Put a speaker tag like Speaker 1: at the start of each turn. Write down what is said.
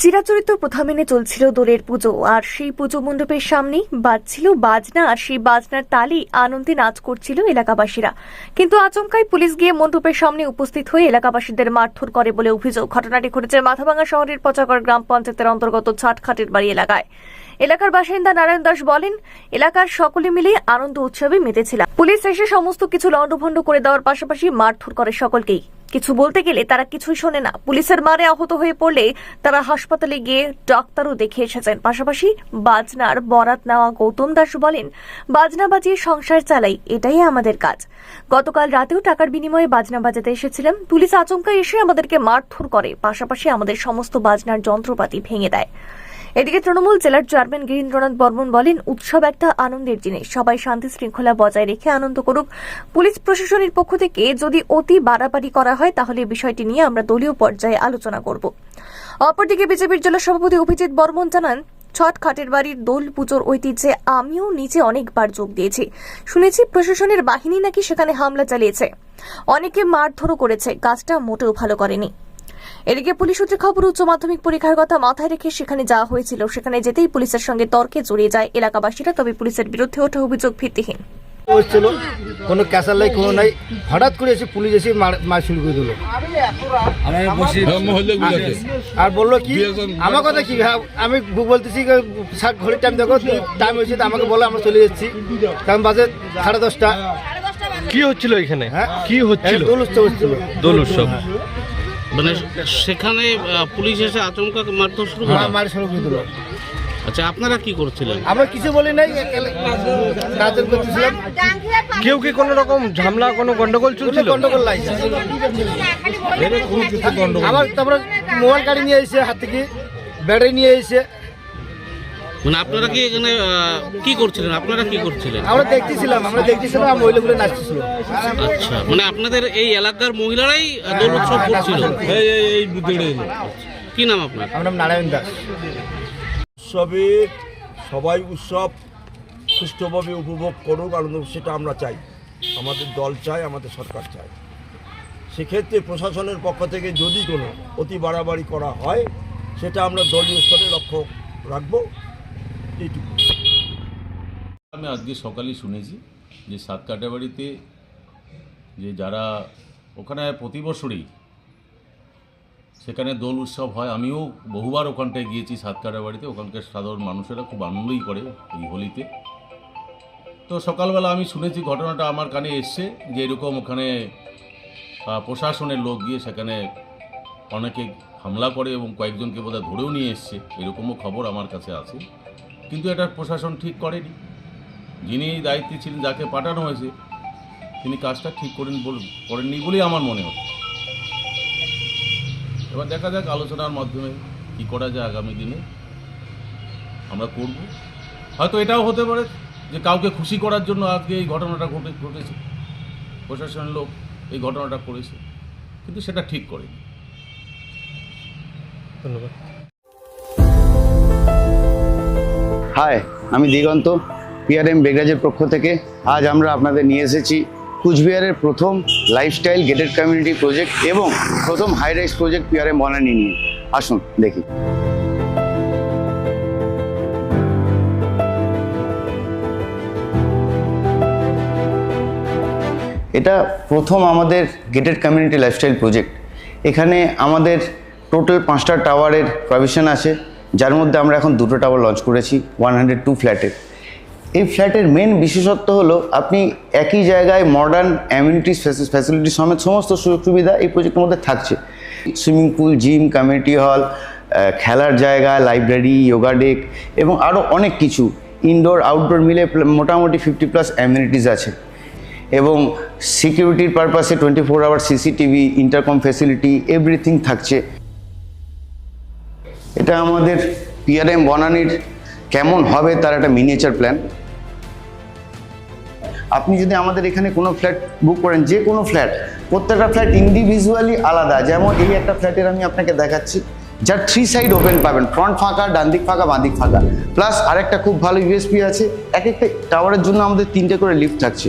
Speaker 1: চিরাচরিত প্রথা মেনে চলছিল দোলের পুজো, আর সেই পুজো মণ্ডপের সামনেই বাজছিল বাজনা, আর সেই বাজনার তালি আনন্দে নাচ করছিল এলাকাবাসীরা। কিন্তু আচমকাই পুলিশ গিয়ে মণ্ডপের সামনে উপস্থিত হয়ে এলাকাবাসীদের মারধর করে বলে অভিযোগ। ঘটনাটি ঘটেছে মাথাভাঙা শহরের পচাগড় গ্রাম পঞ্চায়েতের অন্তর্গত ছাটখাটের বাড়ি এলাকায়। এলাকার বাসিন্দা নারায়ণ দাস বলেন, এলাকার সকলে মিলে আনন্দ উৎসবে মেতেছিলাম। পুলিশ এসে সমস্ত কিছু লণ্ডভণ্ড করে দেওয়ার পাশাপাশি মারধর করে সকলকেই। কিছু বলতে গেলে তারা কিছুই শোনে না। পুলিশের মারে আহত হয়ে পড়লে তারা হাসপাতালে গিয়ে ডাক্তারও দেখে এসেছেন। পাশাপাশি বাজনার বরাত নেওয়া গৌতম দাস বলেন, বাজনা বাজিয়ে সংসার চালাই, এটাই আমাদের কাজ। গতকাল রাতেও টাকার বিনিময়ে বাজনা বাজাতে এসেছিলাম। পুলিশ আচমকা এসে আমাদেরকে মারধর করে। পাশাপাশি আমাদের সমস্ত বাজনার যন্ত্রপাতি ভেঙে দেয়। এদিকে তৃণমূল জেলার চেয়ারম্যান গিরীন্দ্রনাথ বর্মন বলেন, উৎসব একটা আনন্দের জিনিস সবাই শান্তি শৃঙ্খলা বজায় রেখে আনন্দ করুক। পুলিশ প্রশাসনের পক্ষ থেকে যদি অতি বাড়াবাড়ি করা হয়, তাহলে বিষয়টি নিয়ে আমরা দলীয় পর্যায়ে আলোচনা করব। অপরদিকে বিজেপির জেলা সভাপতি অভিজিৎ বর্মন জানান, ছট খাটের বাড়ির দোল পুজোর ঐতিহ্যে আমিও নিচে অনেকবার যোগ দিয়েছি। শুনেছি প্রশাসনের বাহিনী নাকি সেখানে হামলা চালিয়েছে। অনেকে মারধরও করেছে। কাজটা মোটেও ভালো করেনি। এদিকে পুলিশ সূত্রে খবর উচ্চ মাধ্যমিক পরীক্ষার কথা মাথায় রেখে সেখানে যাওয়া হয়েছিল। সেখানে যেতেই পুলিশের সঙ্গে তর্কে জড়িয়ে যায় এলাকাবাসীরা তবে পুলিশের বিরুদ্ধে ওঠা অভিযোগ ভিত্তিহীন।
Speaker 2: হচ্ছিল কোনো ক্যাসার লাই কোনো নাই। হঠাৎ করে এসে পুলিশ এসে মার শুরু করে দিল। আর বলল কি আমার কথা কি হ্যাঁ, আমি বলতেছি স্যার ঘড়ির টাইম দেখো টাইম হয়েছে তো আমাকে বলো আমরা চলে যাচ্ছি। কারণ বাজে সাড়ে দশটা।
Speaker 3: কি হচ্ছিল এখানে?
Speaker 2: হ্যাঁ?
Speaker 3: কি হচ্ছিল?
Speaker 2: দোল উৎসব হচ্ছিল।
Speaker 3: দোল উৎসব।
Speaker 4: মানে সেখানে পুলিশ এসে আতঙ্ক মারধর শুরু করে?
Speaker 2: মার শুরু করে দিল।
Speaker 4: আচ্ছা আপনারা কি করছিলেন?
Speaker 2: আমরা কিছু বলি নাই নাচন করতেছিলাম
Speaker 3: কেউ কি কোনো রকম ঝামেলা কোনো গন্ডগোল
Speaker 2: কোনো
Speaker 3: চলছিল?
Speaker 2: গন্ডগোল নাই। আমার তারপরে মোবাইল গাড়ি নিয়ে এসে হাত থেকে ব্যাটারি নিয়ে এসে
Speaker 4: মানে আপনারা কি এখানে কি করছিলেন? আপনারা কি করছিলেন?
Speaker 2: আমরা দেখতেছিলাম আমরা দেখতেছিলাম আর মহিলাগুলো নাচতেছিল।
Speaker 4: আচ্ছা মানে আপনাদের এই এলাকার মহিলারাই দোল উৎসব করছিল?
Speaker 5: এই এই এই বুদ্ধি
Speaker 4: কি নাম আপনার?
Speaker 2: আমার নাম নারায়ণ দাস।
Speaker 6: উৎসবে সবাই উৎসব সুষ্ঠুভাবে উপভোগ করুক আনন্দ সেটা আমরা চাই। আমাদের দল চাই আমাদের সরকার চায়। সেক্ষেত্রে প্রশাসনের পক্ষ থেকে যদি কোনো অতি বাড়াবাড়ি করা হয় সেটা আমরা দলীয় স্তরে লক্ষ্য রাখব।
Speaker 7: আমি আজকে সকালে শুনেছি যে সাতকাটা বাড়িতে যে যারা ওখানে প্রতি বছরই সেখানে দোল উৎসব হয়, আমিও বহুবার ওখানটায় গিয়েছি সাতকাটা বাড়িতে ওখানকার সাধারণ মানুষেরা খুব আনন্দই করে এই হোলিতে। তো সকালবেলা আমি শুনেছি ঘটনাটা, আমার কানে এসছে যে এরকম ওখানে প্রশাসনের লোক গিয়ে সেখানে অনেকে হামলা করে এবং কয়েকজনকে বোধহয় ধরেও নিয়ে এসছে। এরকমও খবর আমার কাছে আছে। কিন্তু এটা প্রশাসন ঠিক করেনি। যিনি দায়িত্বে ছিলেন, যাকে পাঠানো হয়েছে, তিনি কাজটা ঠিক করেন করেননি বলেই আমার মনে হয় এবার দেখা যাক আলোচনার মাধ্যমে কি করা যায় আগামী দিনে। আমরা করব। হয়তো এটাও হতে পারে যে কাউকে খুশি করার জন্য আজকে এই ঘটনাটা ঘটে, ঘটেছে। প্রশাসনের লোক এই ঘটনাটা করেছে, কিন্তু সেটা ঠিক করেনি।
Speaker 3: ধন্যবাদ।
Speaker 8: হাই আমি দিগন্ত পিআরএম বেগরাজের পক্ষ থেকে। আজ আমরা আপনাদের নিয়ে এসেছি কুচবিহারের প্রথম লাইফস্টাইল গেটেড কমিউনিটি প্রজেক্ট এবং প্রথম high rise project PRM Banani নিয়ে। আসুন, দেখি। এটা প্রথম আমাদের গেটেড কমিউনিটি লাইফস্টাইল প্রজেক্ট এখানে আমাদের টোটাল পাঁচটা টাওয়ারের প্রভিশন আছে। যার মধ্যে আমরা এখন দুটো টাওয়ার লঞ্চ করেছি ওয়ান হান্ড্রেড টু ফ্ল্যাটের এই ফ্ল্যাটের মেন বিশেষত্ব হলো, আপনি একই জায়গায় মডার্ন অ্যামিউনিটিস ফ্যাসিলিটি সমেত সমস্ত সুযোগ সুবিধা এই প্রজেক্টের মধ্যে থাকছে। Swimming pool gym community hall খেলার জায়গা লাইব্রেরি যোগা ডেক এবং আরও অনেক কিছু। ইনডোর আউটডোর মিলে মোটামুটি ফিফটি প্লাস অ্যামিউনিটিস আছে। এবং সিকিউরিটির পারপাসে twenty four hour CCTV intercom facility everything থাকছে। এটা আমাদের পিআরএম বনানির কেমন হবে তার একটা মিনিয়েচার প্ল্যান আপনি যদি আমাদের এখানে কোনো ফ্ল্যাট বুক করেন, যে কোনো ফ্ল্যাট প্রত্যেকটা ফ্ল্যাট ইন্ডিভিজুয়ালি আলাদা। যেমন এই একটা ফ্ল্যাটের আমি আপনাকে দেখাচ্ছি, যার থ্রি সাইড ওপেন পাবেন ফ্রন্ট ফাঁকা, ডান দিক ফাঁকা, বাঁ দিক ফাঁকা। প্লাস আরেকটা খুব ভালো ইউএসপি আছে, এক একটা টাওয়ারের জন্য আমাদের তিনটে করে লিফট থাকছে।